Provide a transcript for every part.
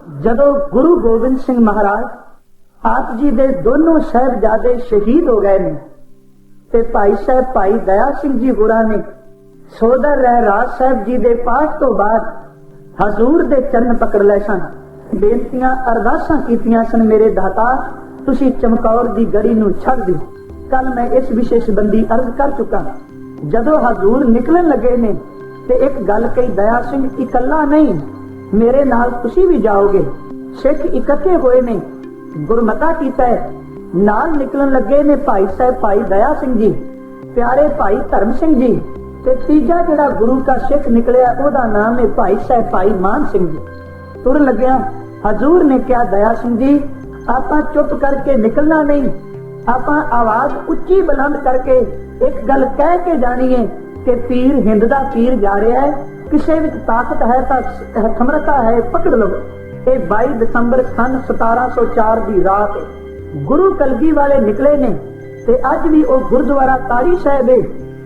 ਜਦੋਂ ਗੁਰੂ ਗੋਬਿੰਦ ਸਿੰਘ ਮਹਾਰਾਜ ਆਪ ਜੀ ਦੇ ਦੋਨੋਂ ਸਾਹਿਬਜ਼ਾਦੇ ਸ਼ਹੀਦ ਹੋ ਗਏ ਨੇ ਤੇ ਭਾਈ ਸਾਹਿਬ ਭਾਈ ਦਇਆ ਸਿੰਘ ਜੀ ਗੁਰਾਂ ਨੇ ਸੋਦਰ ਰਹਿ ਰਾਜ ਸਾਹਿਬ ਜੀ ਦੇ ਪਾਠ ਤੋਂ ਬਾਅਦ ਹਜ਼ੂਰ ਦੇ ਚਰਨ ਪਕੜ ਲਏ ਸਨ। ਬੇਨਤੀਆਂ, ਅਰਦਾਸਾਂ ਕੀਤੀਆਂ ਸਨ, ਮੇਰੇ ਦਾਤਾ, ਤੁਸੀਂ ਚਮਕੌਰ ਦੀ ਗੜੀ ਨੂੰ ਛੱਡ ਦਿਓ। ਕੱਲ ਮੈਂ ਇਸ ਵਿਸ਼ੇ ਸੰਬੰਧੀ ਅਰਜ਼ ਕਰ ਚੁੱਕਾ ਜਦੋਂ ਹਜ਼ੂਰ ਨਿਕਲਣ ਲੱਗੇ ਨੇ ਤੇ ਇੱਕ ਗੱਲ ਕਹੀ, ਦਇਆ ਸਿੰਘ, ਇਕੱਲਾ ਨਹੀਂ ਮੇਰੇ ਨਾਲ ਤੁਸੀਂ ਵੀ ਜਾਓਗੇ। ਸਿੱਖ ਇਕੱਠੇ ਹੋਏ ਨੇ। ਗੁਰਮਤਾ ਕੀਤਾ ਹੈ। ਨਾਲ ਨਿਕਲਣ ਲੱਗੇ ਨੇ ਭਾਈ ਸਾਹਿਬ ਭਾਈ ਦਇਆ ਸਿੰਘ ਜੀ, ਪਿਆਰੇ ਭਾਈ ਧਰਮ ਸਿੰਘ ਜੀ ਤੇ ਤੀਜਾ ਜਿਹੜਾ ਗੁਰੂ ਦਾ ਸਿੱਖ ਨਿਕਲਿਆ, ਉਹਦਾ ਨਾਮ ਹੈ ਭਾਈ ਸਾਹਿਬ ਭਾਈ ਮਾਨ ਸਿੰਘ ਜੀ। ਤੁਰ ਲੱਗਿਆ ਹਜ਼ੂਰ ਨੇ ਕਿਹਾ, ਦਇਆ ਸਿੰਘ ਜੀ, ਆਪਾਂ ਚੁੱਪ ਕਰਕੇ ਨਿਕਲਣਾ ਨਹੀਂ। ਆਪਾਂ ਆਵਾਜ਼ ਉੱਚੀ ਬੁਲੰਦ ਕਰਕੇ ਇੱਕ ਗੱਲ ਕਹਿ ਕੇ ਜਾਣੀਏ ਕਿ ਪੀਰ ਹਿੰਦ ਦਾ ਪੀਰ ਜਾ ਰਿਹਾ ਹੈ। ਕਿਸੇ ਵਿੱਚ ਤਾਕਤ ਹੈ ਤਾਂ ਸਮਰੱਥਾ ਹੈ ਪਕੜ ਲਓ। ਇਹ 22 ਦਸੰਬਰ ਸਨ 1704 ਦੀ ਰਾਤ ਗੁਰੂ ਕਲਗੀ ਵਾਲੇ ਨਿਕਲੇ ਨੇ ਤੇ ਅੱਜ ਵੀ ਉਹ ਗੁਰਦੁਆਰਾ ਤਾਰੀ ਸਾਹਿਬ ਹੈ,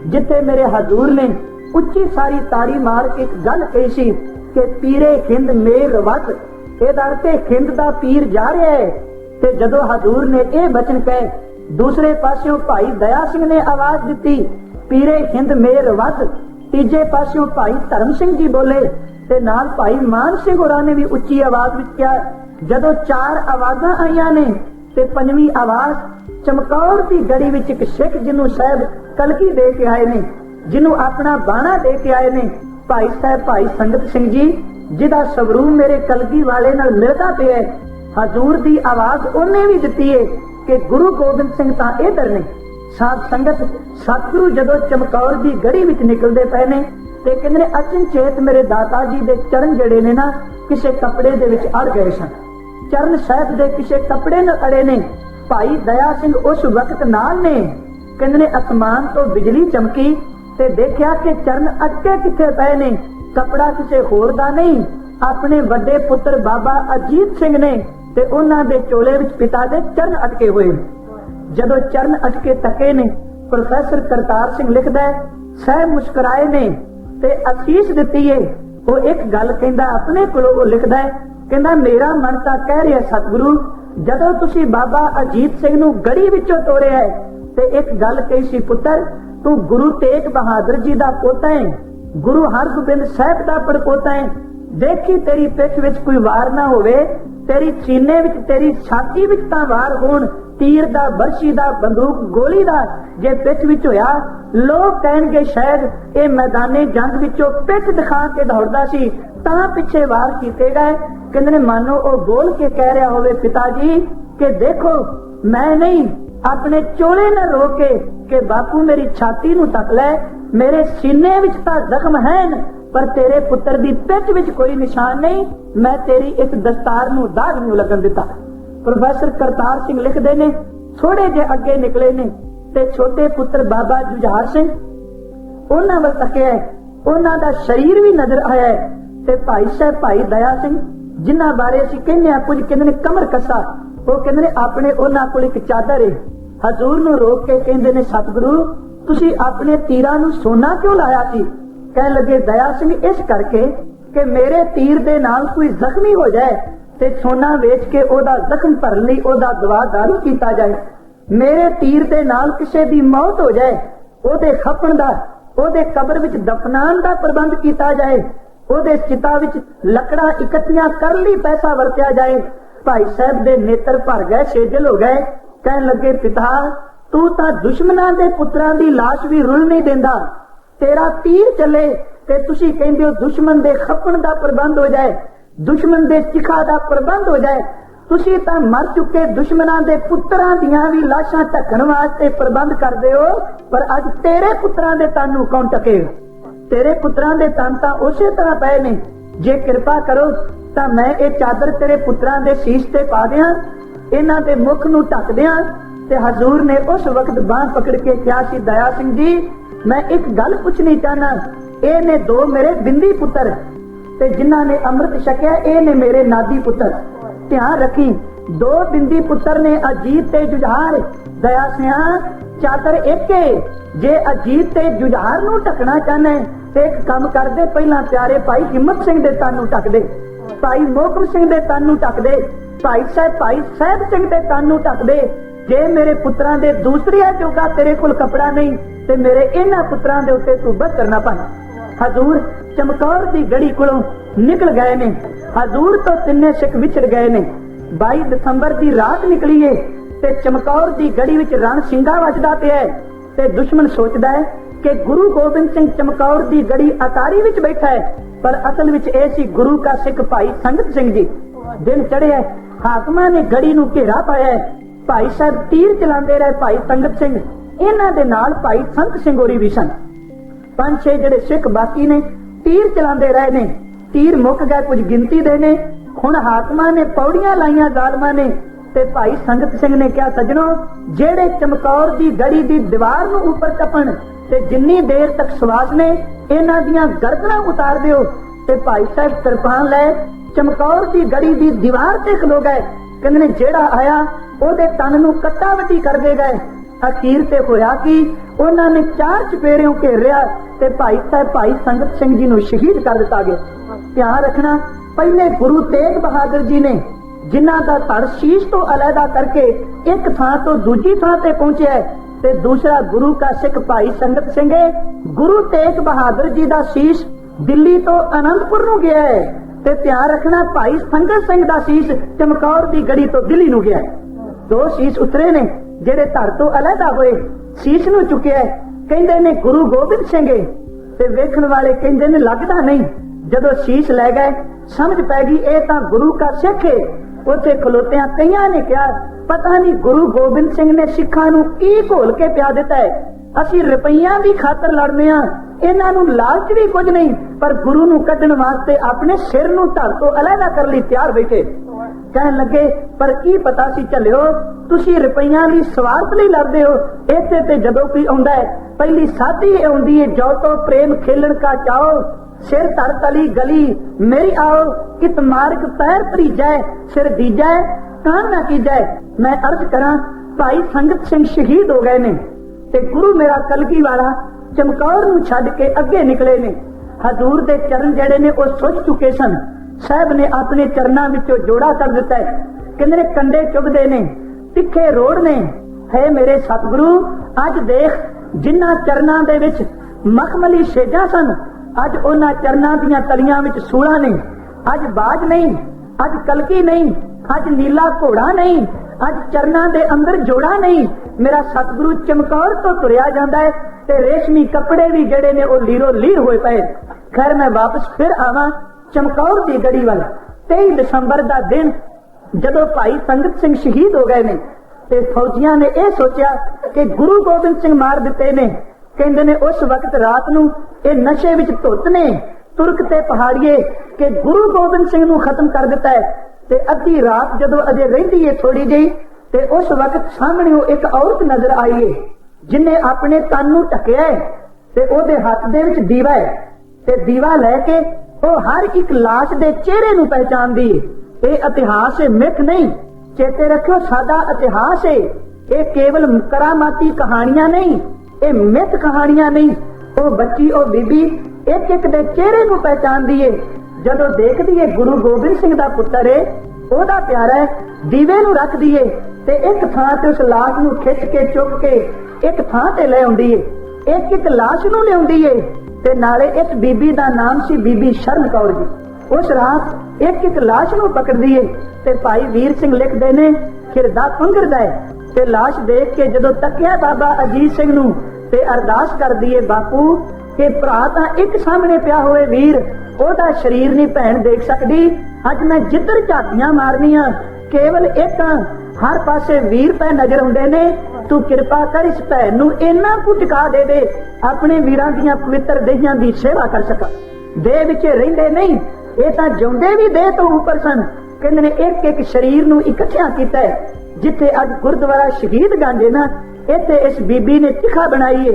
ਜਿੱਥੇ ਮੇਰੇ ਹਜ਼ੂਰ ਨੇ ਉੱਚੀ ਸਾਰੀ ਤਾੜੀ ਮਾਰ ਕੇ ਇੱਕ ਗੱਲ ਕਹੀ ਸੀ ਕਿ ਪੀਰੇ ਖਿੰਦ ਮੇਰ ਵਤ ਇਹਦਾ ਅਰਥ ਹੈ, ਖਿੰਦ ਦਾ ਪੀਰ ਜਾ ਰਿਹਾ ਹੈ। ਤੇ ਜਦੋਂ ਹਜ਼ੂਰ ਨੇ ਇਹ ਬਚਨ ਕਹੇ, ਦੂਸਰੇ ਪਾਸਿਓਂ ਭਾਈ ਦਇਆ ਸਿੰਘ ਨੇ ਆਵਾਜ਼ ਦਿੱਤੀ, ਪੀਰੇ ਖਿੰਦ ਮੇਰ ਵਤ ਤੀਜੇ ਪਾਸਿਓਂ ਭਾਈ ਧਰਮ ਸਿੰਘ ਜੀ ਬੋਲੇ ਤੇ ਨਾਲ ਭਾਈ ਮਾਨ ਸਿੰਘ ਹੋਰਾਂ ਨੇ ਵੀ ਉੱਚੀ ਆਵਾਜ਼ ਵਿੱਚ ਕਿਹਾ, ਜਦੋਂ ਚਾਰ ਆਵਾਜ਼ਾਂ ਆਈਆਂ ਨੇ ਤੇ ਪੰਜਵੀਂ ਆਵਾਜ਼ ਚਮਕੌਰ ਦੀ ਗੜੀ ਵਿੱਚ ਇੱਕ ਸਿੱਖ ਜਿਹਨੂੰ ਸਾਹਿਬ ਕਲਕੀ ਦੇ ਕੇ ਆਏ ਨੇ ਜਿਹਨੂੰ ਆਪਣਾ ਬਾਣਾ ਦੇ ਕੇ ਆਏ ਨੇ, ਭਾਈ ਸਾਹਿਬ, ਭਾਈ ਸੰਗਤ ਸਿੰਘ ਜੀ, ਜਿਹਦਾ ਸਵਰੂਪ ਮੇਰੇ ਕਲਗੀ ਵਾਲੇ ਨਾਲ ਮਿਲਦਾ ਪਿਆ ਹਜ਼ੂਰ ਦੀ ਆਵਾਜ਼ ਉਹਨੇ ਵੀ ਦਿੱਤੀ ਹੈ ਕਿ ਗੁਰੂ ਗੋਬਿੰਦ ਸਿੰਘ ਤਾਂ ਇਧਰ ਨੇ। ਸਾਧ ਸੰਗਤ ਸਤਿਗੁਰੂ ਜਦੋਂ ਚਮਕੌਰ ਦੀ ਗੜੀ ਵਿੱਚ ਨਿਕਲਦੇ ਪਏ ਨੇ ਤੇ ਕਹਿੰਦੇ ਨੇ, ਅਚਨਚੇਤ ਮੇਰੇ ਦਾਤਾ ਜੀ ਦੇ ਚਰਨ ਜਿਹੜੇ ਨੇ ਨਾ ਕਿਸੇ ਕੱਪੜੇ ਦੇ ਵਿੱਚ ਅੜ ਗਏ ਸਨ। ਚਰਨ ਸਾਹਿਬ ਦੇ ਕਿਸੇ ਕੱਪੜੇ ਨਾਲ ਅੜੇ ਨੇ। ਭਾਈ ਦਇਆ ਸਿੰਘ ਉਸ ਵਕਤ ਨਾਲ ਨੇ। ਕਹਿੰਦੇ ਨੇ, ਅਸਮਾਨ ਤੋਂ ਬਿਜਲੀ ਚਮਕੀ ਤੇ ਦੇਖਿਆ ਕਿ ਚਰਨ ਅਟਕੇ ਕਿੱਥੇ ਪਏ ਨੇ। ਕੱਪੜਾ ਕਿਸੇ ਹੋਰ ਦਾ ਨਹੀਂ। ਆਪਣੇ ਵੱਡੇ ਪੁੱਤਰ ਬਾਬਾ ਅਜੀਤ ਸਿੰਘ ਨੇ ਤੇ ਉਹਨਾਂ ਦੇ ਚੋਲੇ ਵਿੱਚ ਪਿਤਾ ਦੇ ਚਰਨ ਅਟਕੇ ਹੋਏ ਜਦੋਂ ਚਰਨ ਅਟਕੇ ਤੱਕੇ ਨੇ, ਪ੍ਰੋਫੈਸਰ ਕਰਤਾਰ ਸਿੰਘ ਲਿਖਦਾ ਹੈ, ਸਹਿ ਮੁਸਕਰਾਏ ਨੇ ਤੇ ਅਸੀਸ ਦਿੱਤੀ ਏ। ਉਹ ਇੱਕ ਗੱਲ ਕਹਿੰਦਾ, ਆਪਣੇ ਕੋਲੋਂ ਉਹ ਲਿਖਦਾ ਹੈ, ਕਹਿੰਦਾ, ਮੇਰਾ ਮਨ ਤਾਂ ਕਹਿ ਰਿਹਾ ਸਤਿਗੁਰੂ, ਜਦੋਂ ਤੁਸੀਂ ਬਾਬਾ ਅਜੀਤ ਸਿੰਘ ਨੂੰ ਗੜੀ ਵਿੱਚੋਂ ਤੋੜਿਆ ਹੈ ਤੇ ਇੱਕ ਗੱਲ ਕਹੀ ਸੀ, ਪੁੱਤਰ, ਤੂੰ ਗੁਰੂ ਤੇਗ ਬਹਾਦਰ ਜੀ ਦਾ ਪੋਤਾ ਹੈ, ਗੁਰੂ ਹਰਗੋਬਿੰਦ ਸਾਹਿਬ ਦਾ ਪੜਪੋਤਾ ਹੈ। ਦੇਖੀ ਤੇਰੀ ਪਿੱਠ ਵਿੱਚ ਕੋਈ ਵਾਰ ਨਾ ਹੋਵੇ, ਤੇਰੀ ਸੀਨੇ ਵਿੱਚ ਤੇਰੀ ਛਾਤੀ ਵਿੱਚ ਤਾਂ ਵਾਰ ਹੋਣ ਤੀਰ ਦਾ, ਬਰਸ਼ੀ ਦਾ, ਬੰਦੂਕ ਗੋਲੀ ਦਾ ਜੇ ਪਿੱਠ ਵਿੱਚ ਹੋਇਆ, ਲੋਕ ਕਹਿਣਗੇ ਸ਼ਾਇਦ ਇਹ ਮੈਦਾਨੇ ਜੰਗ ਵਿੱਚੋਂ ਪਿੱਠ ਦਿਖਾ ਕੇ ਦੌੜਦਾ ਸੀ, ਤਾਂ ਪਿੱਛੇ ਵਾਰ ਕੀਤੇ ਗਏ। ਕਹਿੰਦੇ ਨੇ, ਮਾਨੋ, ਉਹ ਬੋਲ ਕੇ ਕਹਿ ਰਿਹਾ ਹੋਵੇ ਪਿਤਾ ਜੀ ਕਿ ਦੇਖੋ, ਮੈਂ ਨਹੀਂ, ਆਪਣੇ ਚੋਲੇ ਨਾਲ ਰੋ ਕੇ ਕਿ ਬਾਪੂ ਮੇਰੀ ਛਾਤੀ ਨੂੰ ਤੱਕ ਲੈ, ਮੇਰੇ ਸੀਨੇ ਵਿੱਚ ਤਾਂ ਜ਼ਖਮ ਹਨ, ਪਰ ਤੇਰੇ ਪੁੱਤਰ ਦੀ ਪਿੱਠ ਵਿੱਚ ਕੋਈ ਨਿਸ਼ਾਨ ਨਹੀਂ, ਮੈਂ ਤੇਰੀ ਇਸ ਦਸਤਾਰ ਨੂੰ ਦਾਗ ਨੂੰ ਲੱਗਣ ਦਿੱਤਾ। ਪ੍ਰੋਫੈਸਰ ਕਰਤਾਰ ਸਿੰਘ ਲਿਖਦੇ ਨੇ ਥੋੜੇ ਜੇ ਅੱਗੇ ਨਿਕਲੇ ਨੇ ਤੇ ਛੋਟੇ ਪੁੱਤਰ ਬਾਬਾ ਜੁਝਾਰ ਸਿੰਘ। ਉਹਨਾਂ ਵੱਲ ਤੱਕਿਆ ਉਹਨਾਂ ਦਾ ਸਰੀਰ ਵੀ ਨਜ਼ਰ ਆਇਆ ਤੇ ਭਾਈ ਸਾਹਿਬ ਭਾਈ ਦਇਆ ਸਿੰਘ, ਜਿਨ੍ਹਾਂ ਬਾਰੇ ਅਸੀਂ ਕਹਿੰਦੇ ਆ ਕੁਝ ਕਹਿੰਦੇ ਨੇ ਕਮਰ ਕੱਸਾ, ਉਹ ਕਹਿੰਦੇ ਨੇ ਆਪਣੇ ਉਹਨਾਂ ਕੋਲ ਇੱਕ ਚਾਦਰ ਹੈ ਹਜ਼ੂਰ ਨੂੰ ਰੋਕ ਕੇ ਕਹਿੰਦੇ ਨੇ, ਸਤਿਗੁਰੂ, ਤੁਸੀਂ ਆਪਣੇ ਤੀਰਾਂ ਨੂੰ ਸੋਨਾ ਕਿਉਂ ਲਾਇਆ ਸੀ? ਕਹਿ ਲੱਗੇ, ਦਇਆ ਸਿੰਘ, ਇਸ ਕਰਕੇ ਕਿ ਮੇਰੇ ਤੀਰ ਦੇ ਨਾਲ ਕੋਈ ਜ਼ਖਮੀ ਹੋ ਜਾਏ ਤੇ ਸੋਨਾ ਵੇਚ ਕੇ ਉਹਦਾ ਜ਼ਖਮ ਭਰਨ ਲਈ ਉਹਦਾ ਦਵਾਦਾਰੀ ਕੀਤਾ ਜਾਏ। ਮੇਰੇ ਤੀਰ ਦੇ ਨਾਲ ਕਿਸੇ ਦੀ ਮੌਤ ਹੋ ਜਾਏ, ਉਹਦੇ ਖਪਣ ਦਾ, ਉਹਦੇ ਕਬਰ ਵਿੱਚ ਦਫਨਾਨ ਦਾ ਪ੍ਰਬੰਧ ਕੀਤਾ ਜਾਏ, ਉਹਦੇ ਚਿਤਾ ਵਿੱਚ ਲੱਕੜਾਂ ਇਕੱਠੀਆਂ ਕਰ ਲਈ ਪੈਸਾ ਵਰਤਿਆ ਜਾਏ। ਭਾਈ ਸਾਹਿਬ ਦੇ ਨੇਤਰ ਭਰ ਗਏ, ਛੇਜਲ ਹੋ ਗਏ। ਕਹਿਣ ਲੱਗੇ, ਪਿਤਾ, ਤੂੰ ਤਾਂ ਦੁਸ਼ਮਣਾਂ ਦੇ ਪੁੱਤਰਾਂ ਦੀ লাশ ਵੀ ਰੁਲ ਨਹੀਂ ਦਿੰਦਾ। ਤੇਰਾ ਤੀਰ ਚੱਲੇ ਤੇ ਤੁਸੀਂ ਕਹਿੰਦੇ ਹੋ ਦੁਸ਼ਮਣ ਦੇ ਖੱਪਣ ਦਾ ਪ੍ਰਬੰਧ ਹੋ ਜਾਏ। ਦੁਸ਼ਮਣ ਦੇ ਚਿਖਾ ਦਾ ਪ੍ਰਬੰਧ ਹੋ ਜਾਏ। ਤੁਸੀਂ ਤਾਂ ਮਰ ਚੁੱਕੇ ਦੁਸ਼ਮਣਾਂ ਦੇ ਪੁੱਤਰਾਂ ਦੀਆਂ ਵੀ ਲਾਸ਼ਾਂ ਢੱਕਣ ਵਾਸਤੇ ਪ੍ਰਬੰਧ ਕਰਦੇ ਹੋ, ਪਰ ਅੱਜ ਤੇਰੇ ਪੁੱਤਰਾਂ ਦੇ ਤਨ ਨੂੰ ਕੌਣ ਟਕੇਗਾ ਤੇਰੇ ਪੁੱਤਰਾਂ ਦੇ ਤਨ ਤਾਂ ਉਸੇ ਤਰ੍ਹਾਂ ਪਏ ਨੇ। ਜੇ ਕਿਰਪਾ ਕਰੋ, ਤਾਂ ਮੈਂ ਇਹ ਚਾਦਰ ਤੇਰੇ ਪੁੱਤਰਾਂ ਦੇ ਸੀਸ ਤੇ ਪਾ ਦਿਆਂ। ਇਹਨਾਂ ਦੇ ਮੁਖ ਨੂੰ ਢੱਕ ਦਿਆਂ ਤੇ ਹਜ਼ੂਰ ਨੇ ਉਸ ਵਕਤ ਬਾਹ ਪਕੜ ਕੇ ਕਿਹਾ, ਸੀ ਦਇਆ ਸਿੰਘ ਜੀ, ਮੈਂ ਇੱਕ ਗੱਲ ਪੁੱਛਣੀ ਚਾਹਨਾ ਇਹ ਨੇ ਦੋ ਮੇਰੇ ਬਿੰਦੀ ਪੁੱਤਰ ਤੇ ਜਿਨ੍ਹਾਂ ਨੇ ਅੰਮ੍ਰਿਤ ਛਕਿਆ, ਇਹ ਨੇ ਮੇਰੇ ਨਾਦੀ ਪੁੱਤਰ। ਧਿਆਨ ਰੱਖੀ, ਦੋ ਬਿੰਦੀ ਪੁੱਤਰ ਨੇ ਅਜੀਤ ਤੇ ਜੁਝਾਰ। ਦਇਆ ਸਿਆ ਚਾਦਰ ਇੱਕੇ ਜੇ ਅਜੀਤ ਤੇ ਜੁਝਾਰ ਨੂੰ ਟਕਣਾ ਚਾਹਨੇ, ਤੇ ਇੱਕ ਕੰਮ ਕਰਦੇ, ਪਹਿਲਾਂ ਪਿਆਰੇ ਭਾਈ ਹਿੰਮਤ ਸਿੰਘ ਦੇ ਤਨ ਨੂੰ ਟੱਕ ਦੇ। ਭਾਈ ਮੋਹਕਮ ਸਿੰਘ ਦੇ ਤਨ ਨੂੰ ਢੱਕ ਦੇ। ਭਾਈ ਸਾਹਿਬ ਭਾਈ ਸਾਹਿਬ ਸਿੰਘ ਦੇ ਤਨ ਨੂੰ ਢੱਕ ਦੇ। ਜੇ ਮੇਰੇ ਪੁੱਤਰਾਂ ਦੇ ਦੂਸਰੀਆਂ ਜੋਗਾ ਤੇਰੇ ਕੋਲ ਕਪੜਾ ਨਹੀਂ, ਤੇ ਮੇਰੇ ਇਹਨਾਂ ਪੁੱਤਰਾਂ ਦੇ ਉੱਤੇ ਤੂੰ ਬਸ ਕਰਨਾ ਪਾ ਹਜ਼ੂਰ ਚਮਕੌਰ ਦੀ ਗੜੀ ਕੋਲੋਂ ਨਿਕਲ ਗਏ ਨੇ। ਹਜ਼ੂਰ ਤੋਂ ਤਿੰਨੇ ਸਿੱਖ ਵਿਛੜ ਗਏ ਨੇ। 22 ਦਸੰਬਰ ਦੀ ਰਾਤ ਨਿਕਲੀ ਏ ਤੇ ਚਮਕੌਰ ਦੀ ਗੜੀ ਵਿੱਚ ਰਣ ਸਿੰਘਾ ਵੱਜਦਾ ਪਿਆ ਤੇ ਦੁਸ਼ਮਣ ਸੋਚਦਾ ਹੈ ਕਿ ਗੁਰੂ ਗੋਬਿੰਦ ਸਿੰਘ ਚਮਕੌਰ ਦੀ ਗੜੀ ਅਤਾਰੀ ਵਿੱਚ ਬੈਠਾ ਹੈ, ਪਰ ਅਸਲ ਵਿੱਚ ਇਹ ਸੀ ਗੁਰੂ ਕਾ ਸਿੱਖ ਭਾਈ ਸੰਗਤ ਸਿੰਘ ਜੀ। ਦਿਨ ਚੜਿਆ ਹਾਕਮਾਂ ਨੇ ਗੜੀ ਨੂੰ ਘੇਰਾ ਪਾਇਆ ਭਾਈ ਸਾਹਿਬ ਤੀਰ ਚਲਾਉਂਦੇ ਰਹੇ ਭਾਈ ਸੰਗਤ ਸਿੰਘ। ਇਹਨਾਂ ਦੇ ਨਾਲ ਭਾਈ ਸੰਤ ਸਿੰਘ ਹੋਰੀ ਵੀ ਸਨ। ਪੰਜ ਛੇ ਜਿਹੜੇ ਸਿੱਖ ਬਾਕੀ ਨੇ ਤੀਰ ਚਲਾਉਂਦੇ ਰਹੇ ਨੇ। ਤੀਰ ਮੁੱਕ ਗਏ, ਕੁਝ ਗਿਣਤੀ ਦੇ ਨੇ। ਹੁਣ ਹਾਕਮਾਂ ਨੇ ਪੌੜੀਆਂ ਲਾਈਆਂ ਜ਼ਾਲਮਾਂ ਨੇ ਤੇ ਭਾਈ ਸੰਗਤ ਸਿੰਘ ਨੇ ਕਿਹਾ, ਸੱਜਣੋ, ਜਿਹੜੇ ਚਮਕੌਰ ਦੀ ਗੜੀ ਦੀ ਦੀਵਾਰ ਨੂੰ ਉੱਪਰ ਟੱਪਣ ਤੇ ਜਿੰਨੀ ਦੇਰ ਤੱਕ ਸਵਾਸ ਨੇ, ਇਹਨਾਂ ਦੀਆਂ ਗਰਦਨਾਂ ਉਤਾਰ ਦਿਓ। ਤੇ ਭਾਈ ਸਾਹਿਬ ਕਿਰਪਾਨ ਲੈ ਚਮਕੌਰ ਦੀ ਗੜੀ ਦੀ ਦੀਵਾਰ ਤੇ ਖਲੋ ਗਏ। ਕਹਿੰਦੇ ਨੇ, ਜਿਹੜਾ ਆਇਆ, ਉਹਦੇ ਤਨ ਨੂੰ ਕੱਟਾ ਵੱਟੀ ਕਰਦੇ ਗਏ। ਅਖੀਰ ਤੇ ਹੋਇਆ ਕਿ? ਉਹਨਾਂ ਨੇ ਚਾਰ ਚਪੇਰਿਓਂ ਘੇਰਿਆ ਤੇ ਭਾਈ ਸਾਹਿਬ ਭਾਈ ਸੰਗਤ ਸਿੰਘ ਜੀ ਨੂੰ ਸ਼ਹੀਦ ਕਰ ਦਿੱਤਾ ਗਿਆ। ਧਿਆਨ ਰੱਖਣਾ, ਪਹਿਲੇ ਗੁਰੂ ਤੇਗ ਬਹਾਦਰ ਜੀ ਨੇ ਜਿਨ੍ਹਾਂ ਦਾ ਧੜ ਸ਼ੀਸ਼ ਤੋਂ ਅਲੱਗਾ ਕਰਕੇ ਇੱਕ ਥਾਂ ਤੋਂ ਦੂਜੀ ਥਾਂ ਤੇ ਪਹੁੰਚਿਆ ਤੇ ਦੂਸਰਾ ਗੁਰੂ ਕਾ ਸਿੱਖ ਭਾਈ ਸੰਗਤ ਸਿੰਘ ਹੈ, ਗੁਰੂ ਤੇਗ ਬਹਾਦਰ ਜੀ ਦਾ ਸ਼ੀਸ਼ ਦਿੱਲੀ ਤੋਂ ਅਨੰਦਪੁਰ ਨੂੰ ਗਿਆ ਹੈ ਤੇ ਧਿਆਨ ਰੱਖਣਾ, ਭਾਈ ਸੰਗਤ ਸਿੰਘ ਦਾ ਸ਼ੀਸ਼ ਚਮਕੌਰ ਦੀ ਗੜੀ ਤੋਂ ਦਿੱਲੀ ਨੂੰ ਗਿਆ ਦੋ ਸ਼ੀਸ਼ ਉਤਰੇ ਨੇ ਜਿਹੜੇ ਧੜ ਤੋਂ ਅਲੱਗਾ ਹੋਏ, ਸ਼ੀਸ਼ ਨੂੰ ਚੁੱਕਿਆ ਕਹਿੰਦੇ ਨੇ ਗੁਰੂ ਗੋਬਿੰਦ ਸਿੰਘ ਤੇ ਵੇਖਣ ਵਾਲੇ ਕਹਿੰਦੇ ਨੇ ਲੱਗਦਾ ਨਹੀਂ, ਜਦੋਂ ਸ਼ੀਸ਼ ਲੈ ਗਏ, ਸਮਝ ਪੈ ਗਈ, ਇਹ ਤਾਂ ਗੁਰੂ ਕਾ ਸਿੱਖ ਹੈ ਉੱਥੇ ਖਲੋਤਿਆਂ ਕਈਆਂ ਨੇ ਕਿਹਾ, ਪਤਾ ਨਹੀਂ ਗੁਰੂ ਗੋਬਿੰਦ ਸਿੰਘ ਨੇ ਸਿੱਖਾਂ ਨੂੰ ਕੀ ਘੋਲ ਕੇ ਪਿਆ ਦਿੱਤਾ ਹੈ। ਅਸੀਂ ਰੁਪਈਆਂ ਦੀ ਖਾਤਰ ਲੜਨੇ ਆ ਇਹਨਾਂ ਨੂੰ ਲਾਲਚ ਵੀ ਕੁਝ ਨਹੀਂ, ਪਰ ਗੁਰੂ ਨੂੰ ਕੱਢਣ ਵਾਸਤੇ ਆਪਣੇ ਸਿਰ ਨੂੰ ਧਰ ਤੋਂ ਅਲੱਗਾ ਕਰ ਲਈ ਤਿਆਰ ਬੈਠੇ। ਕਹਿਣ ਲੱਗੇ, ਪਰ ਕੀ ਪਤਾ ਸੀ ਚੱਲਿਓ ਤੁਸੀਂ ਰੁਪਈਆਂ ਦੀ ਸਵਾਰਥ ਲਈ ਲੜਦੇ ਹੋ। ਇੱਥੇ ਤੇ ਜਦੋਂ ਕੋਈ ਆਉਂਦਾ ਹੈ, ਪਹਿਲੀ ਸਾਥੀ ਆਉਂਦੀ ਹੈ ਜੋ ਤੋਂ ਪ੍ਰੇਮ ਖੇਲਣ ਕਾ ਚਾਓ, ਸਿਰ ਧਰ ਤਲੀ ਗਲੀ, ਮੇਰੀ ਆਓ, ਕਿਤ ਮਾਰਗ ਪੈਰ ਭਰੀਜੈ ਸਿਰ ਦੀਜੈ ਕਾਨ ਨਾ ਕੀਜੈ ਮੈਂ ਅਰਜ਼ ਕਰਾਂ, ਭਾਈ ਸੰਗਤ ਸਿੰਘ ਸ਼ਹੀਦ ਹੋ ਗਏ ਨੇ ਤੇ ਗੁਰੂ ਮੇਰਾ ਕਲਗੀ ਵਾਲਾ ਚਮਕੌਰ ਨੂੰ ਛੱਡ ਕੇ ਅੱਗੇ ਨਿਕਲੇ ਨੇ। ਹਜ਼ੂਰ ਦੇ ਚਰਨ ਜਿਹੜੇ ਨੇ ਉਹ ਸੁੱਜ ਚੁੱਕੇ ਸਨ। ਸਾਹਿਬ ਨੇ ਆਪਣੇ ਚਰਨਾਂ ਵਿੱਚੋਂ ਜੋੜਾ ਕਰ ਦਿੱਤਾ ਹੈ। ਕਹਿੰਦੇ ਨੇ, ਕੰਡੇ ਚੁਗਦੇ ਨੇ, ਤਿੱਖੇ ਰੋੜ ਨੇ। ਹੈ ਮੇਰੇ ਸਤਿਗੁਰੂ, ਅੱਜ ਦੇਖ, ਜਿਨ੍ਹਾਂ ਚਰਨਾਂ ਦੇ ਵਿੱਚ ਮਖਮਲੀ ਸੇਜਾਂ ਸਨ, ਅੱਜ ਉਹਨਾਂ ਚਰਨਾਂ ਦੀਆਂ ਤਲੀਆਂ ਵਿੱਚ ਸੂਲਾਂ ਨੇ। ਅੱਜ ਬਾਜ ਨਹੀਂ, ਅੱਜ ਕਲਕੀ ਨਹੀਂ, ਅੱਜ ਨੀਲਾ ਘੋੜਾ ਨਹੀਂ, ਅੱਜ ਚਰਨਾਂ ਦੇ ਅੰਦਰ ਜੋੜਾ ਨਹੀਂ। ਮੇਰਾ ਸਤਿਗੁਰੂ ਚਮਕੌਰ ਤੋਂ ਤੁਰਿਆ ਜਾਂਦਾ ਹੈ ਤੇ ਰੇਸ਼ਮੀ ਕੱਪੜੇ ਵੀ ਜਿਹੜੇ ਨੇ ਉਹ ਲੀਰੋ ਲੀਰ ਹੋਏ ਪਏ। ਖੈਰ, ਮੈਂ ਵਾਪਸ ਫਿਰ ਆਵਾਂ। ਚਮਕੌਰ ਦੀ ਗੜੀ ਵੱਲ 23 ਦਸੰਬਰ ਦਾ ਦਿਨ ਜਦੋਂ ਭਾਈ ਸੰਗਤ ਸਿੰਘ ਸ਼ਹੀਦ ਹੋ ਗਏ ਨੇ ਤੇ ਫੌਜੀਆਂ ਨੇ ਇਹ ਸੋਚਿਆ ਕਿ ਗੁਰੂ ਗੋਬਿੰਦ ਸਿੰਘ ਮਾਰ ਦਿੱਤੇ ਨੇ। ਕਹਿੰਦੇ ਨੇ, ਉਸ ਵਕਤ ਰਾਤ ਨੂੰ ਇਹ ਨਸ਼ੇ ਵਿੱਚ ਧੁੱਤ ਨੇ। ਤੁਰਕ ਤੇ ਪਹਾੜੀਏ ਕਿ ਗੁਰੂ ਗੋਬਿੰਦ ਸਿੰਘ ਨੂੰ ਖਤਮ ਕਰ ਦਿੱਤਾ ਹੈ। ਤੇ ਅੱਧੀ ਰਾਤ ਜਦੋਂ ਅਜੇ ਰਹਿੰਦੀ ਏ ਥੋੜੀ ਜਿਹੀ, ਤੇ ਉਸ ਵਕਤ ਸਾਹਮਣੇ ਇੱਕ ਔਰਤ ਨਜ਼ਰ ਆਈ ਏ, ਜਿਨੇ ਆਪਣੇ ਤਨ ਨੂੰ ਢੱਕਿਆ ਹੈ ਤੇ ਉਹਦੇ ਹੱਥ ਦੇ ਵਿੱਚ ਦੀਵਾ ਹੈ ਤੇ ਦੀਵਾ ਲੈ ਕੇ ਉਹ ਹਰ ਇੱਕ ਲਾਸ਼ ਦੇ ਚਿਹਰੇ ਨੂੰ ਪਹਿਚਾਨਦੀ ਏ। ਇਹ ਇਤਿਹਾਸ ਹੈ ਮਿੱਥ ਨਹੀਂ। ਚੇਤੇ ਰੱਖਿਓ, ਸਾਡਾ ਇਤਿਹਾਸ ਹੈ ਇਹ ਕੇਵਲ ਕਰਾਮਾਤੀ ਕਹਾਣੀਆਂ ਨਹੀਂ, ਇਹ ਮਿੱਥ ਕਹਾਣੀਆਂ ਨਹੀਂ। ਉਹ ਬੱਚੀ, ਉਹ ਬੀਬੀ ਇੱਕ ਇੱਕ ਦੇ ਚਿਹਰੇ ਨੂੰ ਪਹਿਚਾਨਦੀ ਏ। ਜਦੋਂ ਦੇਖਦੀ ਏ ਗੁਰੂ ਗੋਬਿੰਦ ਸਿੰਘ ਦਾ ਪੁੱਤਰ ਏ, ਉਹਦਾ ਪਿਆਰਾ ਦੀਵੇ ਨੂੰ ਰੱਖਦੀ ਏ ਤੇ ਇੱਕ ਥਾਂ ਤੇ ਉਸ ਲਾਸ਼ ਨੂੰ ਖਿੱਚ ਕੇ, ਚੁੱਕ ਕੇ ਇੱਕ ਥਾਂ ਤੇ ਲੈ ਆਉਂਦੀ ਏ। ਇੱਕ ਇੱਕ ਲਾਸ਼ ਨੂੰ ਲਿਆਉਂਦੀ ਏ। ਤੇ ਨਾਲੇ ਇਸ ਬੀਬੀ ਦਾ ਨਾਮ ਸੀ ਬੀਬੀ ਸ਼ਰਨ ਕੌਰ ਜੀ। ਉਸ ਰਾਤ ਇੱਕ ਇੱਕ ਲਾਸ਼ ਨੂੰ ਪਕੜਦੀ ਏ ਤੇ ਭਾਈ ਵੀਰ ਸਿੰਘ ਲਿਖਦੇ ਨੇ, ਖਿਰਦਾ ਪੰਗਰਦਾ ਹੈ ਤੇ ਲਾਸ਼ ਦੇਖ ਕੇ ਜਦੋਂ ਤੱਕਿਆ ਬਾਬਾ ਅਜੀਤ ਸਿੰਘ ਨੂੰ ਤੇ ਅਰਦਾਸ ਕਰਦੀ ਏ, ਬਾਪੂ ਕਿ ਭਰਾ ਤਾਂ ਇੱਕ ਸਾਹਮਣੇ ਪਿਆ ਹੋਵੇ ਵੀਰ, ਉਹਦਾ ਸਰੀਰ ਨਹੀਂ ਭੈਣ ਦੇਖ ਸਕਦੀ। ਅੱਜ ਮੈਂ ਜਿੱਧਰ ਝਾਤੀਆਂ ਮਾਰਨੀਆਂ, ਕੇਵਲ ਇੱਕ ਹਰ ਪਾਸੇ ਵੀਰ ਪੈ ਨਜ਼ਰ ਹੁੰਦੇ ਨੇ। ਤੂੰ ਕਿਰਪਾ ਕਰ ਇਸ ਭੈਣ ਨੂੰ ਇੰਨਾ ਕੁ ਟਿਕਾ ਦੇ ਦੇ ਆਪਣੇ ਵੀਰਾਂ ਦੀਆਂ ਪਵਿੱਤਰ ਦੇਹਾਂ ਦੀ ਸੇਵਾ ਕਰ ਸਕਾਂ। ਦੇ ਵਿੱਚ ਰਹਿੰਦੇ ਨਹੀਂ, ਇਹ ਤਾਂ ਜਿਉਂਦੇ ਵੀ ਦੇਹ ਤੋਂ ਉੱਪਰ ਸਨ। ਕਹਿੰਦੇ ਨੇ ਇੱਕ ਇੱਕ ਸਰੀਰ ਨੂੰ ਇਕੱਠਿਆਂ ਕੀਤਾ ਹੈ, ਜਿੱਥੇ ਅੱਜ ਗੁਰਦੁਆਰਾ ਸ਼ਹੀਦ ਗਾਂਜੇ ਨਾ, ਇੱਥੇ ਇਸ ਬੀਬੀ ਨੇ ਤਿਖਾ ਬਣਾਈ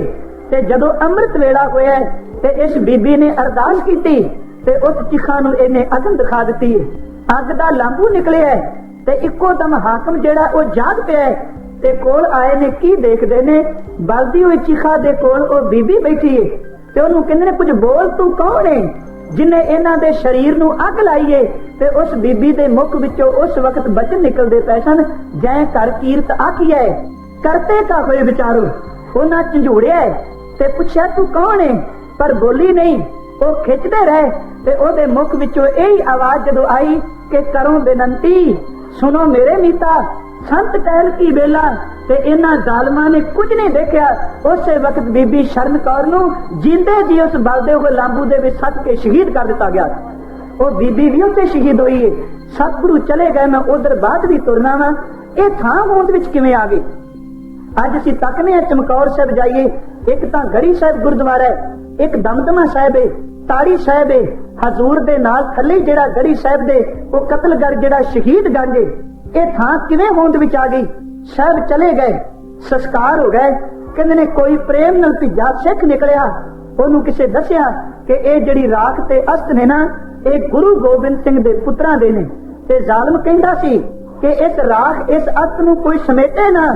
ਤੇ ਜਦੋਂ ਅੰਮ੍ਰਿਤ ਵੇਲਾ ਹੋਇਆ ਤੇ ਇਸ ਬੀਬੀ ਨੇ ਅਰਦਾਸ ਕੀਤੀ, ਤੇ ਉਸ ਚਿਖਾ ਨੂੰ ਇਹਨੇ ਅਗਨ ਦਿਖਾ ਦਿੱਤੀ ਅੱਗ ਦਾ ਲਾਂਬੂ ਨਿਕਲਿਆ ਤੇ ਇੱਕੋ ਦਮ ਹਾਕਮ ਜਿਹੜਾ ਉਹ ਜਾਗ ਪਿਆ ਤੇ ਕੋਲ ਆਏ ਨੇ, ਕੀ ਦੇਖਦੇ ਨੇ? ਬਲਦੀ ਹੋਈ ਚਿਖਾ ਦੇ ਕੋਲ ਉਹ ਬੀਬੀ ਬੈਠੀ ਏ ਤੇ ਉਹਨੂੰ ਕਹਿੰਦੇ ਨੇ, ਕੁਝ ਬੋਲ ਤੂੰ ਕੌਣ ਏ? ਜਿਨੇ ਇਹਨਾਂ ਦੇ ਸਰੀਰ ਨੂੰ ਅੱਗ ਲਾਈਏ ਏ ਤੇ ਉਸ ਬੀਬੀ ਦੇ ਮੁਖ ਵਿੱਚੋਂ ਉਸ ਵਕਤ ਬਚਨ ਨਿਕਲਦੇ ਪਏ ਸਨ, ਜੈ ਕਰ ਕੀਰਤ ਆਖੀਐ ਕਰਤੇ ਕਾ ਹੋਏ ਵਿਚਾਰੋ? ਉਹਨਾਂ ਝੰਜੂੜਿਆ ਤੇ ਪੁੱਛਿਆ, ਤੂੰ ਕੌਣ ਹੈ ਪਰ ਬੋਲੀ ਨਹੀਂ, ਉਹ ਖਿੱਚਦੇ ਰਹੇ ਤੇ ਉਹਦੇ ਮੁਖ ਵਿੱਚੋਂ ਇਹ ਆਵਾਜ਼ ਜਦੋਂ ਆਈ ਕਿ ਕਰੋ ਬੇਨਤੀ, ਸੁਣੋ ਮੇਰੇ ਮੀਤਾ ਸੰਤ ਕਹਿਲ ਕੀ ਵੇਲਾ ਤੇ ਇਹਨਾਂ ਜ਼ਾਲਮਾਂ ਨੇ ਕੁਝ ਨਹੀਂ ਦੇਖਿਆ, ਉਸੇ ਵਕਤ ਬੀਬੀ ਸ਼ਰਨ ਕੌਰ ਨੂੰ ਜਿੰਦੇ ਜੀ ਉਸ ਬਲਦੇ ਹੋਏ ਲਾਂਬੂ ਦੇ ਵਿੱਚ ਸੱਟ ਕੇ ਸ਼ਹੀਦ ਕਰ ਦਿੱਤਾ ਗਿਆ। ਉਹ ਬੀਬੀ ਵੀ ਉੱਥੇ ਸ਼ਹੀਦ ਹੋਈ ਹੈ ਸਤਿਗੁਰੂ ਚਲੇ ਗਏ, ਮੈਂ ਉਧਰ ਬਾਅਦ ਵੀ ਤੁਰਨਾ ਵਾ। ਇਹ ਥਾਂ ਹੋਂਦ ਵਿੱਚ ਕਿਵੇਂ ਆ ਗਈ? ਅੱਜ ਅਸੀਂ ਤੱਕਨੇ ਆ ਚਮਕੌਰ ਸਾਹਿਬ ਜਾਈਏ। ਇੱਕ ਤਾਂ ਗੜੀ ਸਾਹਿਬ ਗੁਰਦੁਆਰਾ ਹੈ, ਇੱਕ ਦਮਦਮਾ ਸਾਹਿਬ ਹੈ ਤਾੜੀ ਸਾਹਿਬ ਹੈ ਹਜ਼ੂਰ ਦੇ ਨਾਲ ਥੱਲੇ ਜਿਹੜਾ ਗੜੀ ਸਾਹਿਬ ਦੇ, ਉਹ ਕਤਲਗੜ ਜਿਹੜਾ ਸ਼ਹੀਦ ਗੰਜ ਇਹ ਥਾਂ ਕਿਵੇਂ ਹੋਂਦ ਵਿੱਚ ਆ ਗਈ? ਸਾਹਿਬ ਚਲੇ ਗਏ, ਸੰਸਕਾਰ ਹੋ ਗਏ। ਕਹਿੰਦੇ ਨੇ ਕੋਈ ਪ੍ਰੇਮ ਨਾਲ ਭਿੱਜਾ ਸਿੱਖ ਨਿਕਲਿਆ। ਉਹਨੂੰ ਕਿਸੇ ਦੱਸਿਆ ਕਿ ਇਹ ਜਿਹੜੀ ਰਾਖ ਤੇ ਅਸਤ ਨੇ ਨਾ, ਇਹ ਗੁਰੂ ਗੋਬਿੰਦ ਸਿੰਘ ਦੇ ਪੁੱਤਰਾਂ ਦੇ ਨੇ। ਤੇ ਜ਼ਾਲਮ ਕਹਿੰਦਾ ਸੀ ਕਿ ਇਸ ਰਾਖ, ਇਸ ਅਸਤ ਨੂੰ ਕੋਈ ਸਮੇਟੇ ਨਾ।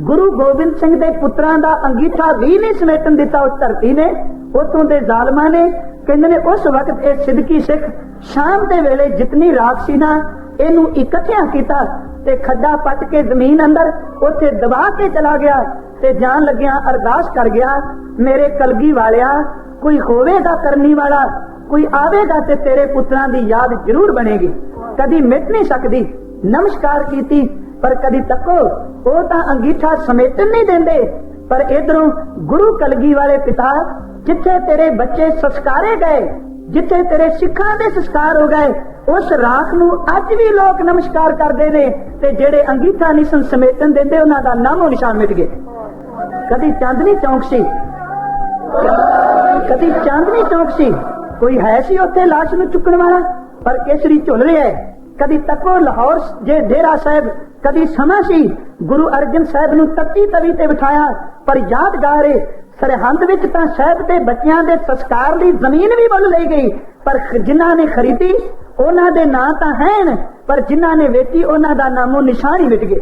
ਗੁਰੂ ਗੋਬਿੰਦ ਸਿੰਘ ਦੇ ਪੁੱਤਰਾਂ ਦਾ ਅੰਗੀਠਾ ਵੀ ਨਹੀਂ ਸਮੇਟਣ ਦਿੱਤਾ ਉਸ ਧਰਤੀ ਨੇ। ਉਤੋਂ ਦੇ ਜ਼ਾਲਮਾਂ ਨੇ, ਕਹਿੰਦੇ ਨੇ ਉਸ ਵਕਤ ਇਹ ਸਿੱਧਕੀ ਸਿੱਖ ਸ਼ਾਮ ਦੇ ਵੇਲੇ ਜਿਤਨੀ ਰਾਖ ਸੀ ਨਾ ਇਹਨੂੰ ਇਕੱਠਿਆਂ ਕੀਤਾ ਤੇ ਖੱਡਾ ਪੱਟ ਕੇ ਜ਼ਮੀਨ ਅੰਦਰ ਉੱਥੇ ਦਬਾ ਕੇ ਚਲਾ ਗਿਆ ਤੇ ਜਾਣ ਲੱਗਿਆ ਅਰਦਾਸ ਕਰ ਗਿਆ, ਮੇਰੇ ਕਲਗੀ ਵਾਲਿਆ, ਕੋਈ ਹੋਵੇਗਾ ਕਰਨੀ ਵਾਲਾ, ਕੋਈ ਆਵੇਗਾ ਤੇ ਤੇਰੇ ਪੁੱਤਰਾਂ ਦੀ ਯਾਦ ਜ਼ਰੂਰ ਬਣੇਗੀ। ਕਦੀ ਮਿਟ ਨਹੀਂ ਸਕਦੀ, ਨਮਸਕਾਰ ਕੀਤੀ, ਪਰ ਕਦੀ ਤੱਕੋ, ਉਹ ਤਾਂ ਅੰਗੀਠਾ ਸਮੇਟਣ ਨਹੀਂ ਦਿੰਦੇ। ਪਰ ਇਧਰੋਂ ਗੁਰੂ ਕਲਗੀ ਵਾਲੇ ਪਿਤਾ, ਜਿੱਥੇ ਤੇਰੇ ਬੱਚੇ ਸੰਸਕਾਰੇ ਗਏ ਜਿੱਥੇ ਤੇਰੇ ਸਿੱਖਾਂ ਦੇ ਸੰਸਕਾਰ ਹੋ ਗਏ, ਉਸ ਰਾਖ ਨੂੰ ਅੱਜ ਵੀ ਲੋਕ ਨਮਸਕਾਰ ਕਰਦੇ ਨੇ ਤੇ ਜਿਹੜੇ ਅੰਗੀਠਾ ਨਹੀਂ ਸੰ, ਸਮੇਟਣ ਦਿੰਦੇ, ਉਹਨਾਂ ਦਾ ਨਾਮੋ ਨਿਸ਼ਾਨ ਮਿਟ ਗਏ। ਕਦੀ ਚਾਂਦਨੀ ਚੌਂਕ ਸੀ। ਕਦੀ ਚਾਂਦਨੀ ਚੌਂਕ ਸੀ। ਕੋਈ ਹੈ ਸੀ ਉੱਥੇ ਲਾਸ਼ ਨੂੰ ਚੁੱਕਣ ਵਾਲਾ? ਪਰ ਕੇਸਰੀ ਝੁੱਲ ਰਿਹਾ ਹੈ। ਕਦੀ ਤੱਕੋ ਲਾਹੌਰ ਜੇ ਡੇਰਾ ਸਾਹਿਬ, ਕਦੀ ਸਮਾਂ ਸੀ। ਗੁਰੂ ਅਰਜਨ ਸਾਹਿਬ ਨੂੰ ਤੱਤੀ ਤਵੀ ਤੇ ਬਿਠਾਇਆ, ਪਰ ਯਾਦਗਾਰ ਹੈ ਸਰਹੰਦ ਵਿੱਚ ਤਾਂ ਸਾਹਿਬ ਦੇ ਬੱਚਿਆਂ ਦੇ ਸੰਸਕਾਰ ਲਈ ਜ਼ਮੀਨ ਵੀ ਮੁੱਲ ਲਈ ਗਈ, ਪਰ ਜਿਨ੍ਹਾਂ ਨੇ ਖਰੀਦੀ, ਉਹਨਾਂ ਦੇ ਨਾਂ ਤਾਂ ਹਨ ਪਰ ਜਿਨ੍ਹਾਂ ਨੇ ਵੇਚੀ, ਉਹਨਾਂ ਦਾ ਨਾਮੋ ਨਿਸ਼ਾਨ ਹੀ ਮਿਟ ਗਏ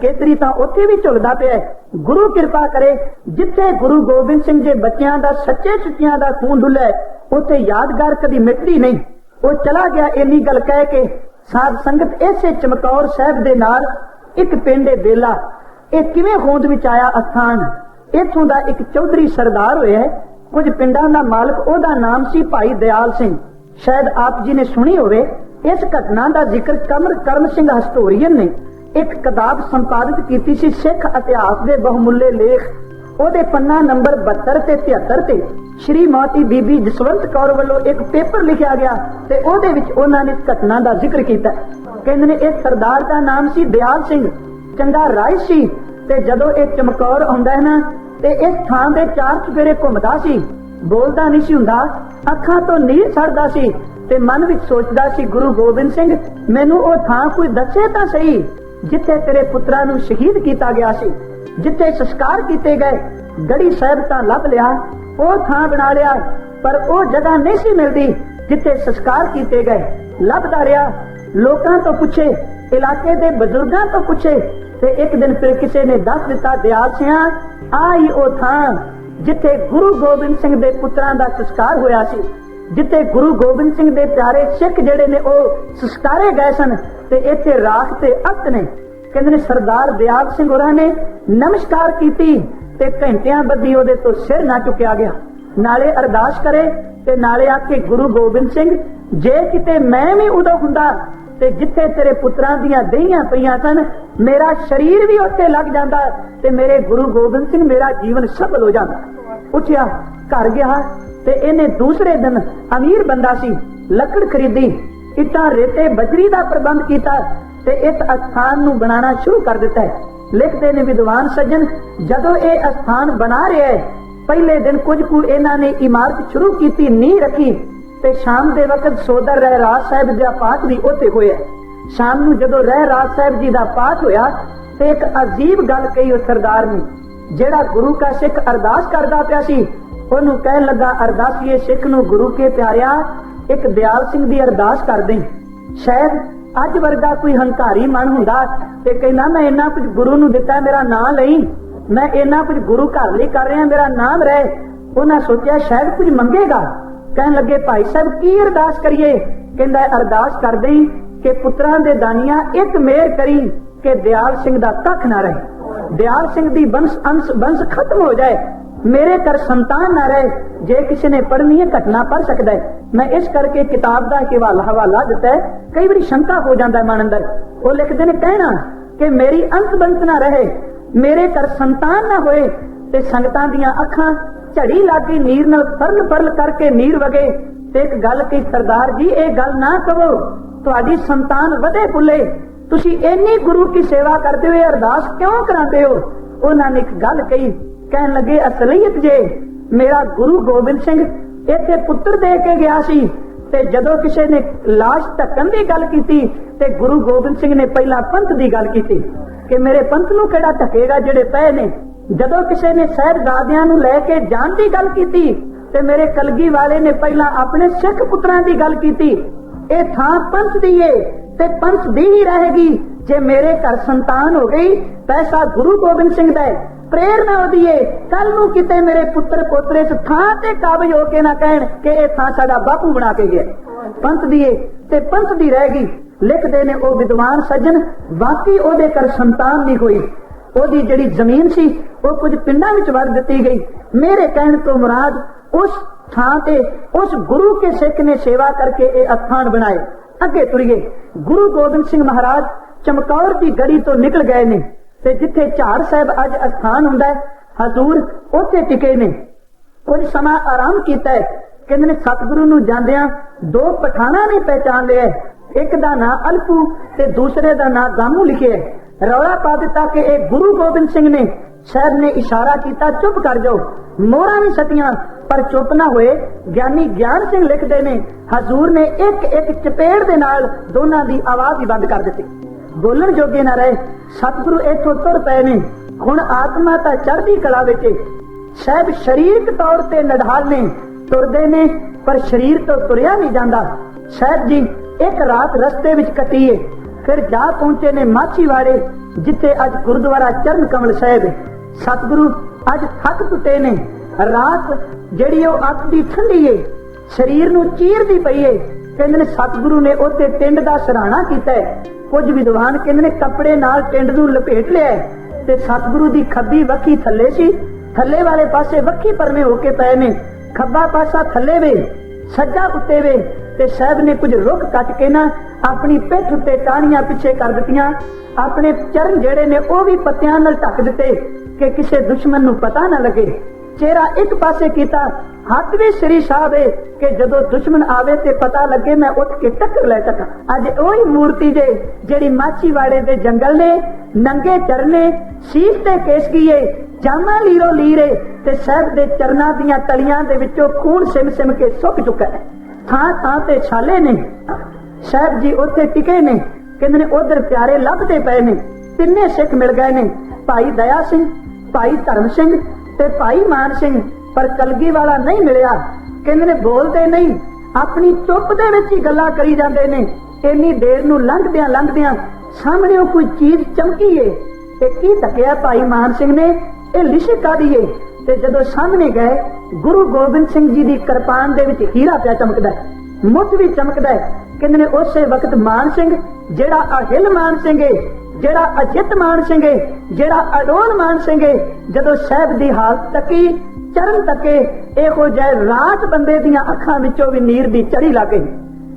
ਕੇਤਰੀ ਤਾਂ ਉੱਥੇ ਵੀ ਝੁਲਦਾ ਪਿਆ ਗੁਰੂ ਕਿਰਪਾ ਕਰੇ, ਜਿੱਥੇ ਗੁਰੂ ਗੋਬਿੰਦ ਸਿੰਘ ਦੇ ਬੱਚਿਆਂ ਦਾ ਸੱਚੇ ਸੁੱਚਿਆਂ ਦਾ ਖੂਨ ਡੁੱਲੇ, ਉੱਥੇ ਯਾਦਗਾਰ ਕਦੀ ਮਿਟਦੀ ਨਹੀਂ। ਉਹ ਚਲਾ ਗਿਆ ਇੰਨੀ ਗੱਲ ਕਹਿ ਕੇ, ਸਾਧ ਸੰਗਤ ਇਸੇ ਚਮਕੌਰ ਸਾਹਿਬ ਦੇ ਨਾਲ ਇੱਕ ਪਿੰਡ ਹੈ ਬੇਲਾ ਇਹ ਕਿਵੇਂ ਹੋਂਦ ਵਿੱਚ ਆਇਆ ਅਸਥਾਨ? ਇਥੋਂ ਦਾ ਇੱਕ ਚੌਧਰੀ ਸਰਦਾਰ ਹੋਇਆ ਕੁਝ ਪਿੰਡਾਂ ਦਾ ਮਾਲਕ, ਉਹਦਾ ਨਾਮ ਸੀ ਭਾਈ ਦਿਆਲ ਸਿੰਘ। ਸ਼ਾਇਦ ਆਪ ਜੀ ਨੇ ਸੁਣੀ ਹੋਵੇ, ਇਸ ਘਟਨਾ ਦਾ ਜ਼ਿਕਰ ਕਮਰ ਕਰਮ ਸਿੰਘ ਹਸਟੋਰੀਅਨ ਨੇ ਇੱਕ ਕਿਤਾਬ ਸੰਪਾਦਿਤ ਕੀਤੀ ਸੀ ਸਿੱਖ ਇਤਿਹਾਸ ਦੇ ਬਹੁਮੁੱਲੇ ਲੇਖ। ਉਹਦੇ ਪੰਨਾ ਨੰਬਰ 72 ਤੇ 73 ਤੇ ਸ਼੍ਰੀ ਮਾਤੀ ਬੀਬੀ ਜਸਵੰਤ ਕੌਰ ਵੱਲੋਂ ਇੱਕ ਪੇਪਰ ਲਿਖਿਆ ਗਿਆ ਤੇ ਉਹਦੇ ਵਿੱਚ ਉਹਨਾਂ ਨੇ ਇਸ ਘਟਨਾ ਦਾ ਜ਼ਿਕਰ ਕੀਤਾ। ਕਹਿੰਦੇ ਨੇ ਇਸ ਸਰਦਾਰ ਦਾ ਨਾਮ ਸੀ ਦਿਆਲ ਸਿੰਘ। ਚੰਗਾ ਰਾਏ ਸੀ ਤੇ ਜਦੋਂ ਇਹ ਚਮਕੌਰ ਆਉਂਦਾ ਹੈ ਨਾ ਤੇ ਇਸ ਥਾਂ ਦੇ ਚਾਰ ਚੁਫੇਰੇ ਘੁੰਮਦਾ ਸੀ। ਬੋਲਦਾ ਨਹੀਂ ਸੀ ਹੁੰਦਾ। ਅੱਖਾਂ ਤੋਂ ਨੀਰ ਛੜਦਾ ਸੀ ਤੇ ਮਨ ਵਿੱਚ ਸੋਚਦਾ ਸੀ, ਗੁਰੂ ਗੋਬਿੰਦ ਸਿੰਘ, ਮੈਨੂੰ ਉਹ ਥਾਂ ਕੋਈ ਦੱਸੇ ਤਾਂ ਸਹੀ, ਜਿੱਥੇ ਤੇਰੇ ਪੁੱਤਰਾਂ ਨੂੰ ਸ਼ਹੀਦ ਕੀਤਾ ਗਿਆ ਸੀ, ਜਿੱਥੇ ਸੰਸਕਾਰ ਕੀਤੇ ਗਏ। ਗੜੀ ਸਾਹਿਬ ਤਾਂ ਲੱਭ ਲਿਆ, ਉਹ ਥਾਂ ਬਣਾ ਲਿਆ, ਪਰ ਉਹ ਜਗ੍ਹਾ ਨਹੀਂ ਸੀ ਮਿਲਦੀ ਜਿੱਥੇ ਸੰਸਕਾਰ ਕੀਤੇ ਗਏ। ਲੱਭਦਾ ਰਿਹਾ, ਲੋਕਾਂ ਤੋਂ ਪੁੱਛੇ, ਇਲਾਕੇ ਦੇ ਬਜ਼ੁਰਗਾਂ ਤੋਂ ਪੁੱਛੇ ਤੇ ਇੱਕ ਦਿਨ ਫਿਰ ਕਿਸੇ ਨੇ ਦੱਸ ਦਿੱਤਾ, ਦਿਆਲ ਸਿਆਂ ਆਈ ਉਹ ਥਾਂ ਜਿੱਥੇ ਗੁਰੂ ਗੋਬਿੰਦ ਸਿੰਘ ਦੇ ਪੁੱਤਰਾਂ ਦਾ ਸੰਸਕਾਰ ਹੋਇਆ ਸੀ, ਜਿੱਥੇ ਗੁਰੂ ਗੋਬਿੰਦ ਸਿੰਘ ਦੇ ਪਿਆਰੇ ਸਿੱਖ ਜਿਹੜੇ ਨੇ ਉਹ ਸੰਸਕਾਰੇ ਗਏ ਸਨ ਤੇ ਇੱਥੇ ਰਾਖ ਤੇ ਅਤ ਨੇ। ਕਹਿੰਦੇ ਨੇ ਸਰਦਾਰ ਦਿਆਲ ਸਿੰਘ ਹੋਰਾਂ ਨੇ ਨਮਸਕਾਰ ਕੀਤੀ ਤੇ ਘੰਟਿਆਂ ਬੱਦੀ ਉਹਦੇ ਤੋਂ ਸਿਰ ਨਾ ਚੁੱਕਿਆ ਗਿਆ। ਨਾਲੇ ਅਰਦਾਸ ਕਰੇ ਤੇ ਨਾਲੇ ਆਖੇ, ਗੁਰੂ ਗੋਬਿੰਦ ਸਿੰਘ, ਜੇ ਕਿਤੇ ਮੈਂ ਵੀ ਉਦੋਂ ਹੁੰਦਾ ਤੇ ਜਿੱਥੇ ਤੇਰੇ ਪੁੱਤਰਾਂ ਦੀਆਂ ਦਹੀਆਂ ਪਈਆਂ ਸਨ, ਮੇਰਾ ਸਰੀਰ ਵੀ ਉੱਥੇ ਲੱਗ ਜਾਂਦਾ ਤੇ ਮੇਰੇ ਗੁਰੂ ਗੋਬਿੰਦ ਸਿੰਘ ਮੇਰਾ ਜੀਵਨ ਸਫਲ ਹੋ ਜਾਂਦਾ। ਉੱਠਿਆ, ਘਰ ਗਿਆ ਤੇ ਇਹਨੇ ਦੂਸਰੇ ਦਿਨ ਅਮੀਰ ਬੰਦਾ ਸੀ, ਲੱਕੜ ਖਰੀਦੀ, ਇੱਟਾਂ, ਰੇਤੇ, ਬਜਰੀ ਦਾ ਪ੍ਰਬੰਧ ਕੀਤਾ ਤੇ ਇਸ ਅਸਥਾਨ ਨੂੰ ਬਣਾਉਣਾ ਸ਼ੁਰੂ ਕਰ ਦਿੱਤਾ ਹੈ। ਲਿਖਦੇ ਨੇ ਵਿਦਵਾਨ ਸੱਜਣ, ਜਦੋਂ ਇਹ ਅਸਥਾਨ ਬਣਾ ਰਿਹਾ ਹੈ, ਪਹਿਲੇ ਦਿਨ ਕੁਝ ਕੁ ਇਹਨਾਂ ਨੇ ਇਮਾਰਤ ਸ਼ੁਰੂ ਕੀਤੀ, ਨੀਂਹ ਰੱਖੀ ਤੇ ਸ਼ਾਮ ਦੇ ਵਕਤ ਸੋਦਰ ਰਹਿ ਰਾਜ ਸਾਹਿਬ ਦਾ ਪਾਠ ਵੀ ਉੱਥੇ ਹੋਇਆ ਸ਼ਾਮ ਨੂੰ ਜਦੋਂ ਰਹਿ ਰਾਜ ਸਾਹਿਬ ਜੀ ਦਾ ਪਾਠ ਹੋਇਆ, ਤੇ ਇੱਕ ਅਜੀਬ ਗੱਲ ਕਹੀ ਉਹ ਸਰਦਾਰ ਨੇ, ਜਿਹੜਾ ਗੁਰੂ ਕਾ ਸਿੱਖ ਅਰਦਾਸ ਕਰਦਾ ਪਿਆ ਸੀ, ਉਹਨੂੰ ਕਹਿਣ ਲੱਗਾ ਅਰਦਾਸੀਏ ਸਿੱਖ ਨੂੰ ਗੁਰੂ ਕੇ ਪਿਆਰਿਆ, ਇੱਕ ਦਿਆਲ ਸਿੰਘ ਦੀ ਅਰਦਾਸ ਕਰ ਦੇ ਸ਼ਾਇਦ ਅੱਜ ਵਰਗਾ ਕੋਈ ਹੰਕਾਰੀ ਮਨ ਹੁੰਦਾ ਤੇ ਕਹਿੰਦਾ, ਮੈਂ ਇੰਨਾ ਕੁਝ ਗੁਰੂ ਨੂੰ ਦਿੱਤਾ, ਮੇਰਾ ਨਾਂ ਲਈ। ਮੈਂ ਇੰਨਾ ਕੁਝ ਗੁਰੂ ਘਰ ਲਈ ਕਰ ਰਿਹਾ, ਮੇਰਾ ਨਾਮ ਰਹਿ। ਉਹਨਾਂ ਸੋਚਿਆ, ਸ਼ਾਇਦ ਕੁਝ ਮੰਗੇਗਾ? ਕਹਿਣ ਲੱਗੇ, ਭਾਈ ਸਾਹਿਬ, ਕੀ ਅਰਦਾਸ ਕਰੀਏ? ਕਹਿੰਦਾ, ਅਰਦਾਸ ਕਰਦੇ ਹੀ ਕਿ ਪੁੱਤਰਾਂ ਦੇ ਦਾਨੀਆਂ ਇੱਕ ਮੇਰ ਕਰੀ ਕਿ ਦਿਆਲ ਸਿੰਘ ਦਾ ਕੱਖ ਨਾ ਰਹੇ। ਦਿਆਲ ਸਿੰਘ ਦੀ ਬੰਸ ਅੰਸ਼ ਬੰਸ ਖਤਮ ਹੋ ਜਾਏ। ਮੇਰੇ ਘਰ ਸੰਤਾਨ ਨਾ ਰਹੇ। ਜੇ ਕਿਸੇ ਨੇ ਪੜ੍ਹਨੀ ਹੈ, ਘਟਨਾ ਪੜ ਸਕਦਾ ਹੈ। ਮੈਂ ਇਸ ਕਰਕੇ ਕਿਤਾਬ ਦਾ ਹਵਾਲਾ ਹਵਾਲਾ ਦਿੱਤਾ ਹੈ। ਕਈ ਵਾਰੀ ਸ਼ੰਕਾ ਹੋ ਜਾਂਦਾ ਮਨ ਅੰਦਰ। ਉਹ ਲਿਖਦੇ ਨੇ, ਕਹਿਣਾ ਕਿ ਮੇਰੀ ਅੰਤ ਬੰਤ ਨਾ ਰਹੇ। ਮੇਰੇ ਘਰ ਸੰਤਾਨ ਨਾ ਹੋਏ ਤੇ ਸੰਗਤਾਂ ਦੀਆਂ ਅੱਖਾਂ ਝੜੀ ਲੱਗੀ ਨੀਰ ਨਾਲ ਫਰਲ ਫਰਲ ਕਰਕੇ ਨੀਰ ਵਗੇ, ਤੇ ਇੱਕ ਗੱਲ ਕਹੀ, ਸਰਦਾਰ ਜੀ, ਇਹ ਗੱਲ ਨਾ ਕਹੋ, ਤੁਹਾਡੀ ਸੰਤਾਨ ਵਧੇ ਫੁੱਲੇ। ਤੁਸੀਂ ਇੰਨੀ ਗੁਰੂ ਕੀ ਸੇਵਾ ਕਰਦੇ ਹੋਏ ਅਰਦਾਸ ਕਿਉਂ ਕਰਾਉਂਦੇ ਹੋ? ਉਹਨਾਂ ਨੇ ਇੱਕ ਗੱਲ ਕਹੀ, ਕਹਿਣ ਲੱਗੇ, ਅਸਲੀਅਤ ਜੇ, ਮੇਰਾ ਗੁਰੂ ਗੋਬਿੰਦ ਸਿੰਘ ਇੱਥੇ ਪੁੱਤਰ ਦੇ ਕੇ ਗਿਆ ਸੀ, ਤੇ ਜਦੋਂ ਕਿਸੇ ਨੇ ਲਾਸ਼ ਢੱਕਣ ਦੀ ਗੱਲ ਕੀਤੀ, ਤੇ ਗੁਰੂ ਗੋਬਿੰਦ ਸਿੰਘ ਨੇ ਪਹਿਲਾਂ ਪੰਥ ਦੀ ਗੱਲ ਕੀਤੀ, ਕਿ ਮੇਰੇ ਪੰਥ ਨੂੰ ਕਿਹੜਾ ਢੱਕੇਗਾ ਜਿਹੜੇ ਪਏ ਨੇ? ਜਦੋਂ ਕਿਸੇ ਨੇ ਸਹਿਬਜ਼ਾਦਿਆਂ ਨੂੰ ਲੈ ਕੇ ਜਾਣ ਦੀ ਗੱਲ ਕੀਤੀ, ਤੇ ਮੇਰੇ ਕਲਗੀ ਵਾਲੇ ਨੇ ਪਹਿਲਾਂ ਆਪਣੇ ਸਿੱਖ ਪੁੱਤਰਾਂ ਦੀ ਗੱਲ ਕੀਤੀ, ਇਹ ਥਾਂ ਪੰਥ ਦੀ ਏ, ਤੇ ਪੰਥ ਦੀ ਹੀ ਰਹੇਗੀ। ਜੇ ਮੇਰੇ ਘਰ ਸੰਤਾਨ ਹੋ ਗਈ, ਪੈਸਾ ਗੁਰੂ ਗੋਬਿੰਦ ਸਿੰਘ ਦਾ ਪ੍ਰੇਰਨਾ ਉਹਦੀ ਏ ਕੱਲ ਨੂੰ ਕਿਤੇ ਮੇਰੇ ਪੁੱਤਰ ਪੋਤਰੇ ਇਸ ਥਾਂ ਤੇ ਕਾਬਜ ਹੋ ਕੇ ਨਾ ਕਹਿਣ ਕਿ ਇਹ ਥਾਂ ਸਾਡਾ ਬਾਪੂ ਬਣਾ ਕੇ ਗਿਆ। ਪੰਥ ਦੀ ਏ, ਤੇ ਪੰਥ ਦੀ ਰਹੇਗੀ ਲਿਖਦੇ ਨੇ ਉਹ ਵਿਦਵਾਨ ਸੱਜਣ ਬਾਕੀ ਉਹਦੇ ਘਰ ਸੰਤਾਨ ਨਹੀਂ ਹੋਈ। ਉਹਦੀ ਜਿਹੜੀ ਜ਼ਮੀਨ ਸੀ, ਉਹ ਕੁਝ ਪਿੰਡਾਂ ਵਿੱਚ ਵਰ ਦਿੱਤੀ ਗਈ। ਮੇਰੇ ਕਹਿਣ ਤੋਂ ਮੁਰਾਦ ਉਸ ਥਾਂ ਤੇ ਉਸ ਗੁਰੂ ਕੇ ਸਿੱਖ ਨੇ ਸੇਵਾ ਕਰਕੇ ਇਹ ਅਸਥਾਨ ਬਣਾਏ। ਅੱਗੇ ਤੁਰੀਏ। ਗੁਰੂ ਗੋਬਿੰਦ ਸਿੰਘ ਮਹਾਰਾਜ ਚਮਕੌਰ ਦੀ ਗੜੀ ਤੋਂ ਨਿਕਲ ਗਏ ਨੇ ਤੇ ਜਿੱਥੇ ਝਾੜ ਸਾਹਿਬ ਅੱਜ ਅਸਥਾਨ ਹੁੰਦਾ ਹੈ, ਹਜ਼ੂਰ ਉੱਥੇ ਟਿਕੇ ਨੇ। ਕੁਝ ਸਮਾਂ ਆਰਾਮ ਕੀਤਾ ਹੈ। ਕਹਿੰਦੇ ਨੇ, ਸਤਿਗੁਰੂ ਨੂੰ ਜਾਂਦਿਆਂ ਦੋ ਪਠਾਣਾ ਨੇ ਪਹਿਚਾਨ ਲਿਆ ਹੈ। ਇੱਕ ਦਾ ਨਾਂ ਅਲਪੂ ਤੇ ਦੂਸਰੇ ਦਾ ਨਾਂ ਗਾਮੂ ਲਿਖਿਆ ਰੌਲਾ ਪਾ ਦਿੱਤਾ ਕਿ ਇਹ ਗੁਰੂ ਗੋਬਿੰਦ ਸਿੰਘ ਨੇ ਸਾਹਿਬ ਨੇ ਇਸ਼ਾਰਾ ਕੀਤਾ, ਚੁੱਪ ਕਰ ਜਾਓ। ਮੋਹਰਾਂ ਵੀ ਸਤੀਆਂ ਪਰ ਚੁੱਪ ਨਾ ਹੋਏ। ਗਿਆਨੀ ਗਿਆਨ ਸਿੰਘ ਲਿਖਦੇ ਨੇ, ਹਜ਼ੂਰ ਨੇ ਇੱਕ ਇੱਕ ਚਪੇੜ ਦੇ ਨਾਲ ਦੋਨਾਂ ਦੀ ਆਵਾਜ਼ ਹੀ ਬੰਦ ਕਰ ਦਿੱਤੀ। ਬੋਲਣ ਜੋਗੇ ਨਾ ਰਹੇ, ਸਤਿਗੁਰੂ ਇੱਥੋਂ ਤੁਰ ਪਏ ਨੇ। ਹੁਣ ਆਤਮਾ ਤਾਂ ਚੜ੍ਹਦੀ ਕਲਾ ਵਿੱਚ ਏ। ਸਰੀਰਕ ਤੌਰ ਤੇ ਨਡਾਲ ਨੇ, ਤੁਰਦੇ ਨੇ, ਪਰ ਸਰੀਰ ਤੋਂ ਤੁਰਿਆ ਨਹੀਂ ਜਾਂਦਾ। ਸਾਹਿਬ ਜੀ, ਇੱਕ ਰਾਤ ਰਸਤੇ ਵਿੱਚ ਕੱਟੀਏ ਫਿਰ ਜਾ ਪਹੁੰਚੇ ਨੇ ਮਾਛੀਵਾੜੇ ਜਿੱਥੇ ਅੱਜ ਗੁਰਦੁਆਰਾ ਚਰਨ ਕਮਲ ਸਾਹਿਬ ਹੈ। ਸਤਿਗੁਰੂ ਅੱਜ ਥੱਕ ਟੁੱਟੇ ਨੇ। ਰਾਤ ਜਿਹੜੀ ਉਹ ਅੱਖ ਦੀ ਠੰਡੀ ਏ, ਸਰੀਰ ਨੂੰ ਚੀਰਦੀ ਪਈ ਏ, ਕਹਿੰਦੇ ਨੇ ਸਤਿਗੁਰੂ ਨੇ ਉੱਥੇ ਟਿੰਡ ਦਾ ਸਰਾਣਾ ਕੀਤਾ ਹੈ ਕੁਝ ਵਿਦਵਾਨ ਕਹਿੰਦੇ ਨੇ ਕੱਪੜੇ ਨਾਲ ਟਿੰਡ ਨੂੰ ਲਪੇਟ ਲਿਆ ਤੇ ਸਤਿਗੁਰੂ ਦੀ ਖੱਬੀ ਵੱਖੀ ਥੱਲੇ ਸੀ। ਥੱਲੇ ਵਾਲੇ ਪਾਸੇ ਵੱਖੀ ਪਰਮੇ ਹੋ ਕੇ ਪਏ ਨੇ। ਖੱਬਾ ਪਾਸਾ ਥੱਲੇ ਵੇ, ਸੱਜਾ ਉੱਤੇ ਵੇ ਤੇ ਸਾਹਿਬ ਨੇ ਕੁਝ ਰੁੱਖ ਕੱਟ ਕੇ ਨਾ ਆਪਣੀ ਪਿੱਠ ਉੱਤੇ ਟਾਹਣੀਆਂ ਪਿੱਛੇ ਕਰ ਦਿੱਤੀਆਂ। ਆਪਣੇ ਚਰਨ ਜਿਹੜੇ ਨੇ ਉਹ ਵੀ ਪੱਤਿਆਂ ਨਾਲ ਢੱਕ ਦਿੱਤੇ ਕਿ ਕਿਸੇ ਦੁਸ਼ਮਣ ਨੂੰ ਪਤਾ ਨਾ ਲੱਗੇ। ਚਿਹਰਾ ਇੱਕ ਪਾਸੇ ਕੀਤਾ, ਹੱਥ ਵੀ ਸ੍ਰੀ ਸਾਹਿਬ ਹੈ ਕਿ ਜਦੋਂ ਦੁਸ਼ਮਣ ਆਵੇ ਤੇ ਪਤਾ ਲੱਗੇ ਮੈਂ ਉੱਠ ਕੇ ਟੱਕਰ ਲੈ ਸਕਾਂ। ਅੱਜ ਉਹੀ ਮੂਰਤੀ ਜੇ ਜਿਹੜੀ ਮਾਚੀਵਾੜੇ ਦੇ ਜੰਗਲ ਨੇ, ਨੰਗੇ ਚਰਨੇ ਸੀਸ ਤੇ ਕੇਸਕੀਏ ਜਾਮਾ ਲੀਰੋ ਲੀਰੇ ਤੇ ਸਾਹਿਬ ਦੇ ਚਰਨਾਂ ਦੀਆਂ ਤਲੀਆਂ ਦੇ ਵਿੱਚੋਂ ਖੂਨ ਸਿਮ ਸਿਮ ਕੇ ਸੁੱਕ ਚੁੱਕਾ ਹੈ। ਥਾਂ ਥਾਂ ਤੇ ਛਾਲੇ ਨੇ। ਸਾਹਿਬ ਜੀ ਉੱਥੇ ਟਿਕੇ ਨੇ, ਕਹਿੰਦੇ ਨੇ, ਉਧਰ ਪਿਆਰੇ ਲੱਭਦੇ ਪਏ ਨੇ, ਤਿੰਨੇ ਸਿੱਖ ਮਿਲ ਗਏ ਨੇ, ਭਾਈ ਦਇਆ ਸਿੰਘ, ਭਾਈ ਧਰਮ ਸਿੰਘ ਤੇ ਭਾਈ ਮਾਨ ਸਿੰਘ, ਪਰ ਕਲਗੀ ਵਾਲਾ ਨਹੀਂ ਮਿਲਿਆ। ਕਹਿੰਦੇ ਨੇ, ਬੋਲਦੇ ਨਹੀਂ, ਆਪਣੀ ਚੁੱਪ ਦੇ ਵਿੱਚ ਹੀ ਗੱਲਾਂ ਕਰੀ ਜਾਂਦੇ ਨੇ, ਇੰਨੀ ਦੇਰ ਨੂੰ ਲੰਘਦਿਆਂ ਲੰਘਦਿਆਂ ਸਾਹਮਣੇ ਉਹ ਕੋਈ ਚੀਜ਼ ਚਮਕੀ ਏ ਤੇ ਕੀ ਤੱਕਿਆ ਭਾਈ ਮਾਨ ਸਿੰਘ ਨੇ, ਇਹ ਲਿਸ਼ਕ ਕਾਦੀ ਏ? ਤੇ ਜਦੋਂ ਸਾਹਮਣੇ ਗਏ, ਗੁਰੂ ਗੋਬਿੰਦ ਸਿੰਘ ਜੀ ਦੀ ਕਿਰਪਾਨ ਦੇ ਵਿੱਚ ਹੀਰਾ ਪਿਆ ਚਮਕਦਾ ਹੈ। ਮੁੱਠ ਵੀ ਚਮਕਦਾ ਹੈ। ਕਹਿੰਦੇ ਨੇ, ਉਸੇ ਵਕਤ ਮਾਨ ਸਿੰਘ, ਜਿਹੜਾ ਅਹਿਲ ਮਾਨ ਸਿੰਘ ਏ, ਜਿਹੜਾ ਅਜਿਤ ਮਾਨ ਸਿੰਘ ਏ, ਜਿਹੜਾ ਅਡੋਲ ਮਾਨ ਸਿੰਘ ਏ, ਜਦੋਂ ਸਾਹਿਬ ਦੀ ਹਾਲਤ ਤੱਕੀ, ਚਰਨ ਤੱਕੇ, ਇਹੋ ਜਿਹੇ ਰਾਤ ਬੰਦੇ ਦੀਆਂ ਅੱਖਾਂ ਵਿੱਚੋਂ ਵੀ ਨੀਰ ਦੀ ਚੜੀ ਲੱਗ ਗਈ।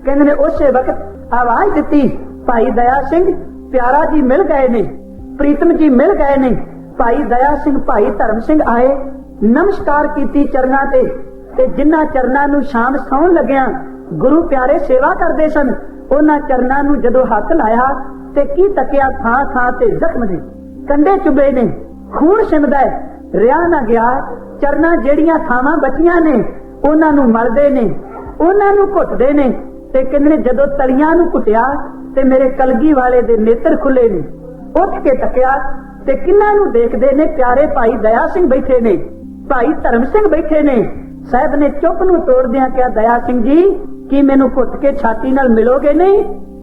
ਕਹਿੰਦੇ ਨੇ, ਉਸੇ ਵਕਤ ਆਵਾਜ਼ ਦਿੱਤੀ, ਭਾਈ ਦਇਆ ਸਿੰਘ, ਪਿਆਰਾ ਜੀ ਮਿਲ ਗਏ ਨੇ, ਪ੍ਰੀਤਮ ਜੀ ਮਿਲ ਗਏ ਨੇ, ਭਾਈ ਦਇਆ ਸਿੰਘ, ਭਾਈ ਧਰਮ ਸਿੰਘ ਆਏ ਨਮਸਕਾਰ ਕੀਤੀ ਚਰਨਾਂ ਤੇ ਤੇ ਜਿਨ੍ਹਾਂ ਚਰਨਾਂ ਨੂੰ ਸ਼ਾਮ ਸੌਣ ਲੱਗਿਆ ਗੁਰੂ ਪਿਆਰੇ ਸੇਵਾ ਕਰਦੇ ਸਨ, ਉਹਨਾਂ ਚਰਨਾਂ ਨੂੰ ਜਦੋਂ ਹੱਥ ਲਾਇਆ ਤੇ ਕੀ ਤੱਕਿਆ ਥਾਂ ਥਾਂ ਤੇ ਜ਼ਖਮ ਨੇ ਕੰਡੇ ਚੁਬੇ ਨੇ, ਖੂਨ ਸਿਮਦਾ ਹੈ ਰਿਆ ਨਾ ਗਿਆ, ਚਰਨਾਂ ਜਿਹੜੀਆਂ ਥਾਵਾਂ ਬਚੀਆਂ ਨੇ, ਉਹਨਾਂ ਨੂੰ ਮਰਦੇ ਨੇ, ਉਹਨਾਂ ਨੂੰ ਘੁੱਟਦੇ ਨੇ, ਤੇ ਕਹਿੰਦੇ ਨੇ ਜਦੋਂ ਤਲੀਆਂ ਨੂੰ ਘੁੱਟਿਆ ਤੇ ਮੇਰੇ ਕਲਗੀ ਵਾਲੇ ਦੇ ਨੇਤਰ ਖੁੱਲੇ ਨੇ। ਉੱਠ ਕੇ ਤੱਕਿਆ ਤੇ ਕਿੰਨਾਂ ਨੂੰ ਦੇਖਦੇ ਨੇ ਪਿਆਰੇ ਭਾਈ ਦਇਆ ਸਿੰਘ ਬੈਠੇ ਨੇ। ਭਾਈ ਧਰਮ ਸਿੰਘ ਬੈਠੇ ਨੇ। ਸਾਹਿਬ ਨੇ ਚੁੱਪ ਨੂੰ ਤੋੜਦਿਆਂ ਕਿਹਾ, ਦਇਆ ਸਿੰਘ ਜੀ, ਕੀ ਮੈਨੂੰ ਘੁੱਟ ਕੇ ਛਾਤੀ ਨਾਲ ਮਿਲੋਗੇ ਨਹੀਂ?